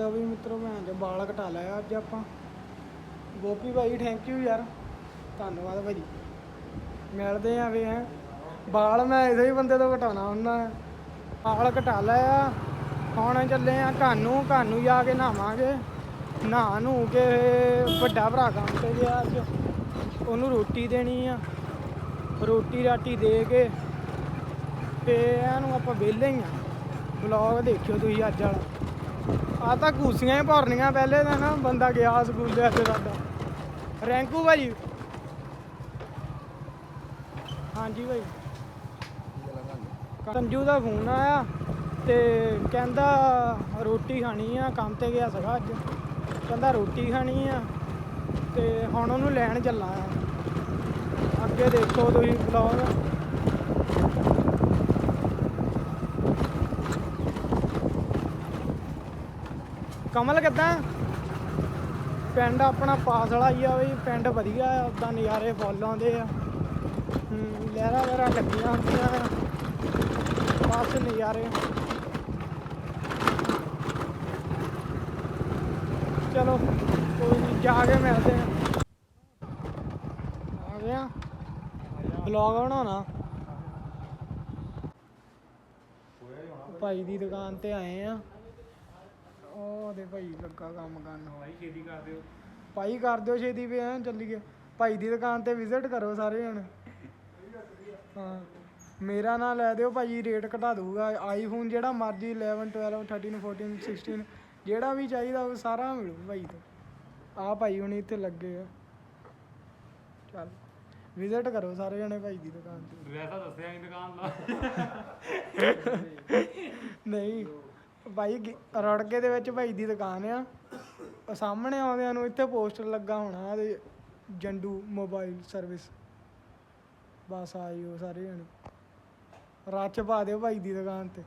ਇਦਾਂ ਵੀ ਮਿੱਤਰੋ ਮੈਂ ਜੋ ਵਾਲ ਕਟਾ ਲਿਆ ਅੱਜ ਆਪਾਂ। ਗੋਪੀ ਭਾਈ ਥੈਂਕ ਯੂ ਯਾਰ। ਧੰਨਵਾਦ ਭਾਜੀ। ਮਿਲਦੇ ਆਂ ਵੀ ਹੈ। ਵਾਲ ਮੈਂ ਇਸੇ ਹੀ ਬੰਦੇ ਤੋਂ ਘਟਾਉਣਾ ਹੁੰਦਾ ਵਾਲ ਘਟਾ ਲਿਆ ਹੁਣ ਚੱਲੇ ਆ ਕਾਨੂੰ ਕਾਨੂੰ ਜਾ ਕੇ ਨਹਾਵਾਂਗੇ। ਨਹਾ ਨੂੰ ਕੇ ਵੱਡਾ ਭਰਾ ਕੰਮ ਤੇ ਗਿਆ ਅੱਜ। ਉਹਨੂੰ ਰੋਟੀ ਦੇਣੀ ਆ। ਰੋਟੀ ਰਾਟੀ ਦੇ ਕੇ ਤੇ ਇਹਨੂੰ ਆਪਾਂ ਵਿਹਲੇ ਹੀ ਆ। ਬਲੌਗ ਦੇਖਿਓ ਤੁਸੀਂ ਅੱਜ ਵਾਲਾ। ਆ ਤਾਂ ਘੂਸੀਆਂ ਹੀ ਭਰਨੀਆਂ ਪਹਿਲੇ ਤਾਂ ਨਾ, ਬੰਦਾ ਗਿਆ ਸਕੂਲ ਦੇ ਅੱਜ ਸਾਡਾ ਰੈਂਕੂ ਭਾਈ। ਹਾਂਜੀ ਭਾਈ। ਸੰਜੂ ਦਾ ਫੋਨ ਆਇਆ ਤੇ ਕਹਿੰਦਾ ਰੋਟੀ ਖਾਣੀ ਆ, ਕੰਮ ਤੇ ਗਿਆ ਸੀਗਾ ਅੱਜ। ਕਹਿੰਦਾ ਰੋਟੀ ਖਾਣੀ ਆ ਤੇ ਹੁਣ ਉਹਨੂੰ ਲੈਣ ਚੱਲਾ ਆ। ਅੱਗੇ ਦੇਖੋ ਤੁਸੀਂ ਬਲੌਗ ਕਮਲ ਕਿੱਦਾਂ? ਪਿੰਡ ਆਪਣਾ ਪਾਸ ਵਾਲਾ ਹੀ ਆ ਬਈ, ਪਿੰਡ ਵਧੀਆ ਆ ਉਦਾਂ ਨਜ਼ਾਰੇ ਫੁੱਲ ਆਉਂਦੇ ਆ। ਹੂੰ, ਲਹਿਰਾ ਵਹਿਰਾ ਲੱਗੀਆਂ ਹੁੰਦੀਆਂ ਆ ਬਸ ਨਜ਼ਾਰੇ। ਚਲੋ, ਕੋਈ ਨਹੀਂ ਜਾ ਕੇ ਮਿਲਦੇ ਆ। ਆ ਗਿਆ ਬਲੌਗ ਬਣਾਉਣਾ। ਭਾਈ ਦੀ ਦੁਕਾਨ ਤੇ ਆਏ ਆ। ਉਹ ਦੇ ਭਾਈ ਲੱਗਾ ਕੰਮ ਕਰਨ ਭਾਈ ਛੇਤੀ ਕਰ ਦਿਓ। ਭਾਈ ਕਰ ਦਿਓ ਛੇਤੀ ਵੀ ਐ ਚੱਲੀਏ। ਭਾਈ ਦੀ ਦੁਕਾਨ ਤੇ ਵਿਜ਼ਿਟ ਕਰੋ ਸਾਰੇ ਜਣ। ਹਾਂ। ਮੇਰਾ ਨਾਂ ਲੈ ਦਿਓ ਭਾਜੀ ਰੇਟ ਘਟਾ ਦੂਗਾ ਆਈਫੋਨ ਜਿਹੜਾ ਮਰਜ਼ੀ 11 12 13 14 16 ਜਿਹੜਾ ਵੀ ਚਾਹੀਦਾ ਉਹ ਸਾਰਾ ਮਿਲੂ ਭਾਈ ਤੋਂ। ਆ ਭਾਈ ਹੁਣ ਇੱਥੇ ਲੱਗੇ ਆ। ਚੱਲ। ਵਿਜ਼ਿਟ ਕਰੋ ਸਾਰੇ ਜਣੇ ਭਾਈ ਦੀ ਦੁਕਾਨ ਤੇ। ਵੈਸਾ ਦੱਸਿਆ ਨਹੀਂ ਦੁਕਾਨ ਦਾ। ਨਹੀਂ। ਬਾਈ ਗਿ- ਰੜਕੇ ਦੇ ਵਿੱਚ ਭਾਈ ਦੀ ਦੁਕਾਨ ਆ। ਉਹ ਸਾਹਮਣੇ ਆਉਂਦਿਆਂ ਨੂੰ ਇੱਥੇ ਪੋਸਟਰ ਲੱਗਾ ਹੋਣਾ ਤੇ ਜੰਡੂ ਮੋਬਾਈਲ ਸਰਵਿਸ। ਬਸ ਆਇਓ ਸਾਰੇ ਜਣੇ। ਰੱਚ ਪਾ ਦਿਓ ਭਾਈ ਦੀ ਦੁਕਾਨ ਤੇ।